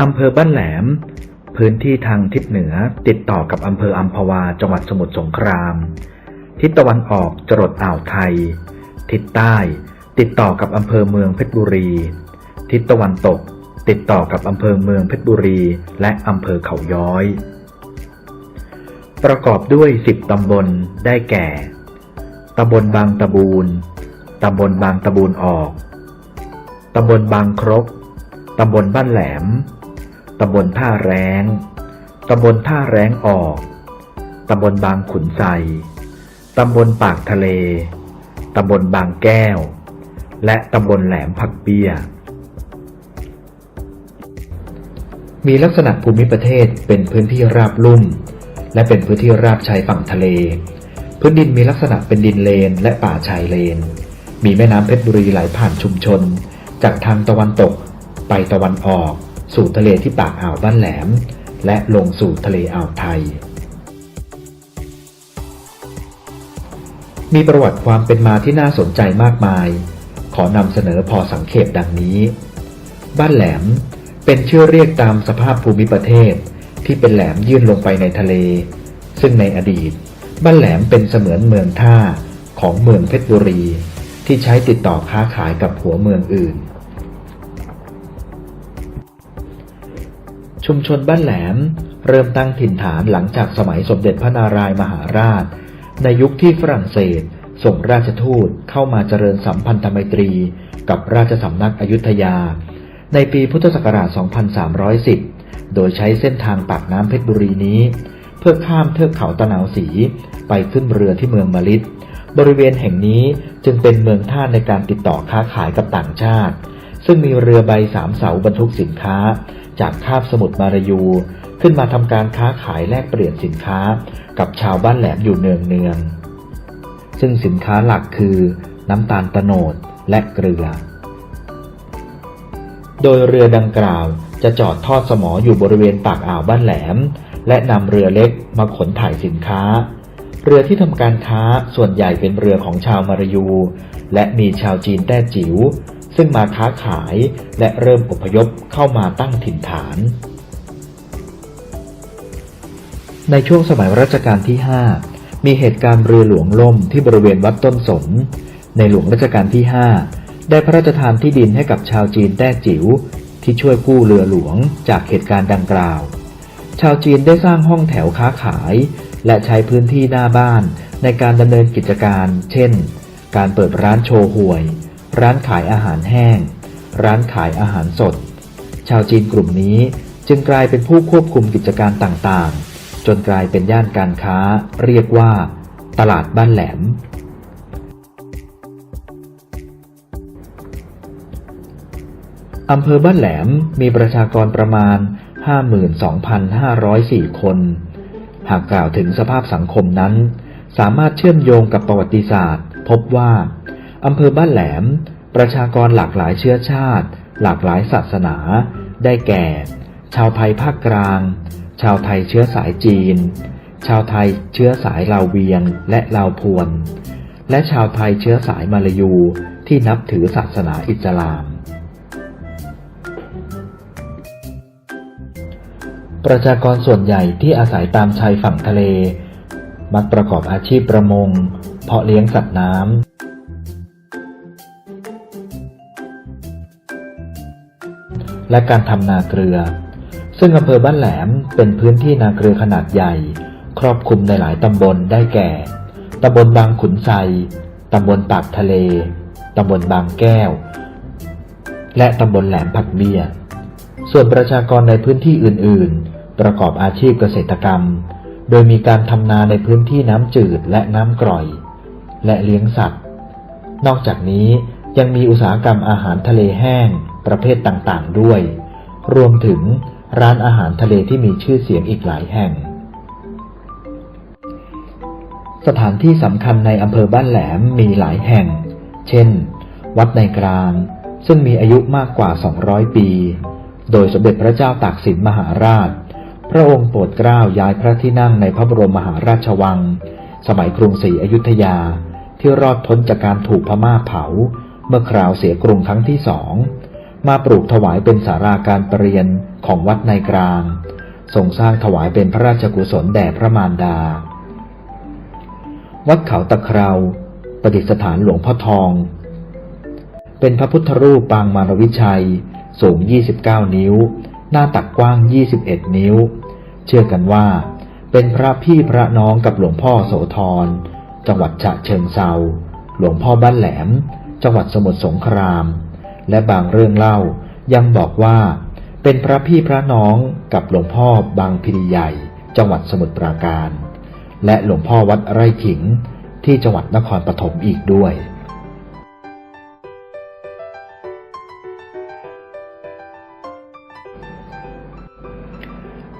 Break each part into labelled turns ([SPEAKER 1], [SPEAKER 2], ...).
[SPEAKER 1] อำเภอบ้านแหลม พื้นที่ทางทิศเหนือติดต่อกับอำเภออัมพวาจังหวัดสมุทรสงคราม ทิศตะวันออกจรดอ่าวไทย ทิศใต้ ติดต่อกับอำเภอเมืองเพชรบุรี ทิศตะวันตก ติดต่อกับอำเภอเมืองเพชรบุรี และอำเภอเขาย้อย ประกอบด้วย 10 ตำบลได้แก่ ตำบลบางตะบูนตำบลบางตะบูนออก ตำบลบางครก ตำบลบ้านแหลม ตำบลท่าแรงตำบลท่าแรงออก ตำบลบางขุนไซตำบลปากทะเล ตำบลบางแก้ว และตำบลแหลมผักเบี้ย มีลักษณะภูมิประเทศเป็นพื้นที่ราบลุ่ม และเป็นพื้นที่ราบชายฝั่งทะเล พื้นดินมีลักษณะเป็นดินเลนและป่าชายเลน มีแม่น้ำเพชรบุรีไหลผ่านชุมชน จากทางตะวันตกไปตะวันออก สู่ทะเลที่ปากอ่าวบ้านแหลม และลงสู่ทะเลอ่าวไทย มีประวัติความเป็นมาที่น่าสนใจมากมาย ขอนำเสนอพอสังเขปดังนี้ บ้านแหลมเป็นชื่อเรียกตามสภาพภูมิประเทศที่เป็นแหลมยื่นลงไปในทะเล ซึ่งในอดีต บ้านแหลมเป็นเสมือนเมืองท่าของเมืองเพชรบุรี ที่ใช้ติดต่อค้าขายกับหัวเมืองอื่น ชุมชนบ้านแหลม เริ่มตั้งถิ่นฐานหลังจากสมัยสมเด็จพระนารายมหาราช ในยุคที่ฝรั่งเศส ส่งราชทูตเข้ามาเจริญสัมพันธไมตรี กับราชสำนักอยุธยา ในปีพุทธศักราช 2310 โดยใช้เส้นทางปากน้ำเพชรบุรีนี้ เพื่อข้ามเทือกเขาตะนาวสีไปขึ้นเรือที่เมืองมะลิดบริเวณแห่งนี้จึงเป็นเมืองท่าในการติดต่อค้าขายกับต่างชาติ ซึ่งมีเรือใบสามเสาบรรทุกสินค้า จากคาบสมุทรมารายู ขึ้นมาทำการค้าขายแลกเปลี่ยนสินค้ากับชาวบ้านแหลมอยู่เนืองเนืองซึ่งสินค้าหลักคือน้ำตาลตะโนดและเกลือ โดยเรือดังกล่าวจะจอดทอดสมออยู่บริเวณปากอ่าวบ้านแหลม และนำเรือเล็กมาขนถ่ายสินค้า เรือที่ทำการค้าส่วนใหญ่เป็นเรือของชาวมารายู และมีชาวจีนแต้จิ๋ว ซึ่งมาค้าขายและเริ่มอพยพเข้ามาตั้งถิ่นฐาน ในช่วงสมัยรัชกาลที่ 5 มีเหตุการณ์เรือหลวงล่มที่บริเวณวัดต้นสน ในหลวงรัชกาลที่ 5 ได้พระราชทานที่ดินให้กับชาวจีนแต้จิ๋วที่ช่วยกู้เรือหลวงจากเหตุการณ์ดังกล่าว ชาวจีนได้สร้างห้องแถวค้าขาย และใช้พื้นที่หน้าบ้านในการดำเนินกิจการ เช่น การเปิดร้านโชว์หวย ร้านขายอาหารแห้ง ร้านขายอาหารสด ชาวจีนกลุ่มนี้จึงกลายเป็นผู้ควบคุมกิจการต่างๆ จนกลายเป็นย่านการค้า เรียกว่า ตลาดบ้านแหลม อำเภอบ้านแหลมมีประชากรประมาณ 52,504 คน หากกล่าวถึงสภาพสังคมนั้น สามารถเชื่อมโยงกับประวัติศาสตร์ พบว่า อำเภอบ้านแหลม ประชากรหลากหลายเชื้อชาติ หลากหลายศาสนา ได้แก่ ชาวไทยภาคกลาง ชาวไทยเชื้อสายจีน ชาวไทยเชื้อสายลาวเวียงและลาวพวน และชาวไทยเชื้อสายมาลายูที่นับถือศาสนาอิสลาม ประชากรส่วนใหญ่ที่อาศัยตามชายฝั่งทะเล มักประกอบอาชีพประมง เพาะเลี้ยงสัตว์น้ำ และการทำนาเกลือ ซึ่งอำเภอบ้านแหลมเป็นพื้นที่นาเกลือขนาดใหญ่ ครอบคลุมในหลายตำบลได้แก่ ตำบลบางขุนไซตำบลปากทะเล ตำบลบางแก้ว และตำบลแหลมผักเบี้ย ส่วนประชากรในพื้นที่อื่น ๆ ประกอบอาชีพเกษตรกรรม โดยมีการทำนาในพื้นที่น้ำจืดและน้ำกร่อย และเลี้ยงสัตว์ นอกจากนี้ยังมีอุตสาหกรรมอาหารทะเลแห้ง ประเภทต่างๆด้วย รวมถึงร้านอาหารทะเลที่มีชื่อเสียงอีกหลายแห่ง สถานที่สำคัญในอำเภอบ้านแหลมมีหลายแห่ง เช่น วัดในกลางซึ่งมีอายุมากกว่า 200 ปี โดยสมเด็จพระเจ้าตากสินมหาราช พระองค์โปรดเกล้าย้ายพระที่นั่งในพระบรมมหาราชวัง สมัยกรุงศรีอยุธยาที่รอดพ้นจากการถูกพม่าเผา เมื่อคราวเสียกรุงครั้งที่สอง มาปลูกถวายเป็นสาราการประเรียนของวัดในกลางทรงสร้างถวายเป็นพระราชกุศลแด่พระมารดา วัดเขาตะเคราประดิษฐานหลวงพ่อทอง เป็นพระพุทธรูปปางมารวิชัย สูง 29 นิ้ว หน้าตักกว้าง 21 นิ้ว เชื่อกันว่า เป็นพระพี่พระน้องกับหลวงพ่อโสธร จังหวัดฉะเชิงเซา หลวงพ่อบ้านแหลม จังหวัดสมุทรสงคราม และบางเรื่องเล่า ยังบอกว่า เป็นพระพี่พระน้องกับหลวงพ่อบางพิริใหญ่ จังหวัดสมุทรปราการ และหลวงพ่อวัดไร่ขิง ที่จังหวัดนครปฐมอีกด้วย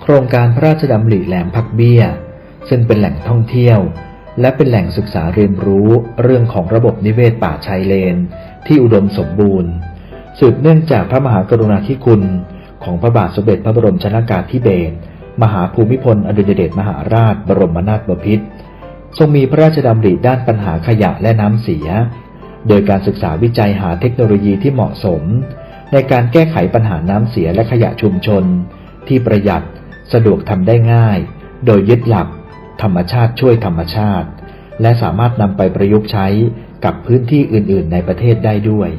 [SPEAKER 1] โครงการพระราชดำริแหลมพักเบี้ย ซึ่งเป็นแหล่งท่องเที่ยว และเป็นแหล่งศึกษาเรียนรู้เรื่องของระบบนิเวศป่าชายเลน ที่อุดมสมบูรณ์ สืบเนื่องจากพระมหากรุณาธิคุณ ของพระบาทสมเด็จพระบรมชนากาธิเบศรมหาภูมิพลอดุลยเดชมหาราช บรมนาถบพิตรทรงมีพระราชดำริด้านปัญหาขยะและน้ำเสีย โดยการศึกษาวิจัยหาเทคโนโลยีที่เหมาะสม ในการแก้ไขปัญหาน้ำเสียและขยะชุมชน ที่ประหยัดสะดวกทำได้ง่าย โดยยึดหลัก ธรรมชาติช่วยธรรมชาติ และสามารถนำไปประยุกต์ใช้กับพื้นที่อื่น ๆ ในประเทศได้ด้วย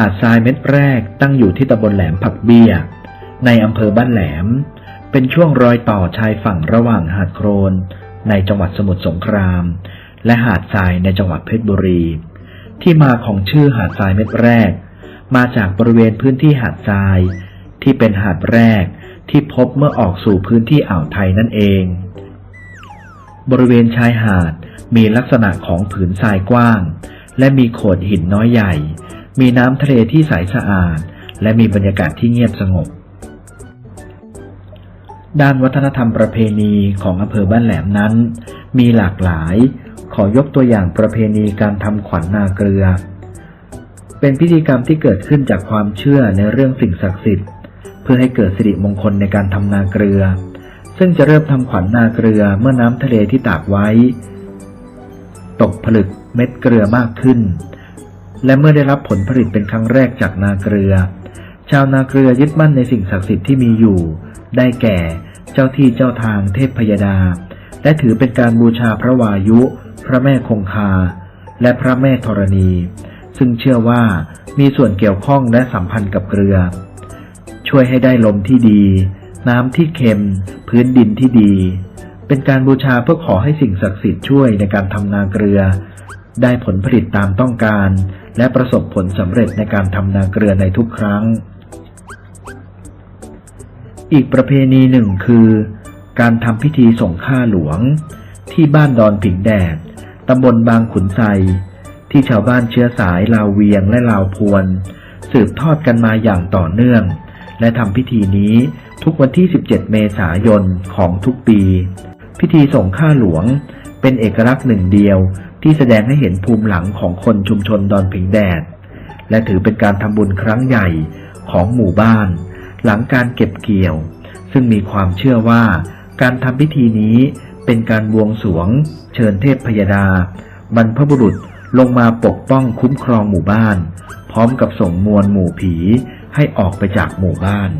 [SPEAKER 1] หาดทรายเม็ดแรกตั้งอยู่ที่ตำบลแหลมผักเบี้ย ในอำเภอบ้านแหลม เป็นช่วงรอยต่อชายฝั่งระหว่างหาดโครน ในจังหวัดสมุทรสงคราม และหาดทรายในจังหวัดเพชรบุรี ที่มาของชื่อหาดทรายเม็ดแรก มาจากบริเวณพื้นที่หาดทราย ที่เป็นหาดแรกที่พบเมื่อออกสู่พื้นที่อ่าวไทยนั่นเอง บริเวณชายหาดมีลักษณะของผืนทรายกว้าง และมีโขดหินน้อยใหญ่ มีน้ำทะเลที่ใสสะอาด และมีบรรยากาศที่เงียบสงบ ด้านวัฒนธรรมประเพณีของอำเภอบ้านแหลมนั้น มีหลากหลาย ขอยกตัวอย่างประเพณีการทำขวัญนาเกลือ เป็นพิธีกรรมที่เกิดขึ้นจากความเชื่อในเรื่องสิ่งศักดิ์สิทธิ์ เพื่อให้เกิดสิริมงคลในการทำนาเกลือ ซึ่งจะเริ่มทำขวัญนาเกลือเมื่อน้ำทะเลที่ตากไว้ ตกผลึกเม็ดเกลือมากขึ้น และเมื่อได้รับผลผลิตเป็นครั้งแรกจากนาเกลือ ชาวนาเกลือยึดมั่นในสิ่งศักดิ์สิทธิ์ที่มีอยู่ ได้แก่เจ้าที่เจ้าทางเทพพยดา และถือเป็นการบูชาพระวายุ พระแม่คงคา และพระแม่ธรณี ซึ่งเชื่อว่ามีส่วนเกี่ยวข้องและสัมพันธ์กับเกลือ ช่วยให้ได้ลมที่ดี น้ำที่เค็ม พื้นดินที่ดี เป็นการบูชาเพื่อขอให้สิ่งศักดิ์สิทธิ์ช่วยในการทำนาเกลือ ได้ผลผลิตตามต้องการ และประสบผลสำเร็จในการทำนาเกลือในทุกครั้ง อีกประเพณีหนึ่งคือ การทำพิธีส่งข้าหลวง ที่บ้านดอนผิงแดดตำบลบางขุนไซที่ชาวบ้านเชื้อสายลาวเวียงและลาวพวน สืบทอดกันมาอย่างต่อเนื่อง และทำพิธีนี้ทุกวันที่ 17 เมษายนของทุกปี พิธีส่งข้าหลวง เป็นเอกลักษณ์หนึ่งเดียวที่แสดงให้เห็นภูมิหลังของคนชุมชนดอนผิงแดด และถือเป็นการทำบุญครั้งใหญ่ของหมู่บ้าน หลังการเก็บเกี่ยว ซึ่งมีความเชื่อว่าการทำพิธีนี้เป็นการบวงสรวง เชิญเทพพยดา บรรพบุรุษลงมาปกป้องคุ้มครองหมู่บ้าน พร้อมกับส่งมวลหมู่ผีให้ออกไปจากหมู่บ้า
[SPEAKER 2] น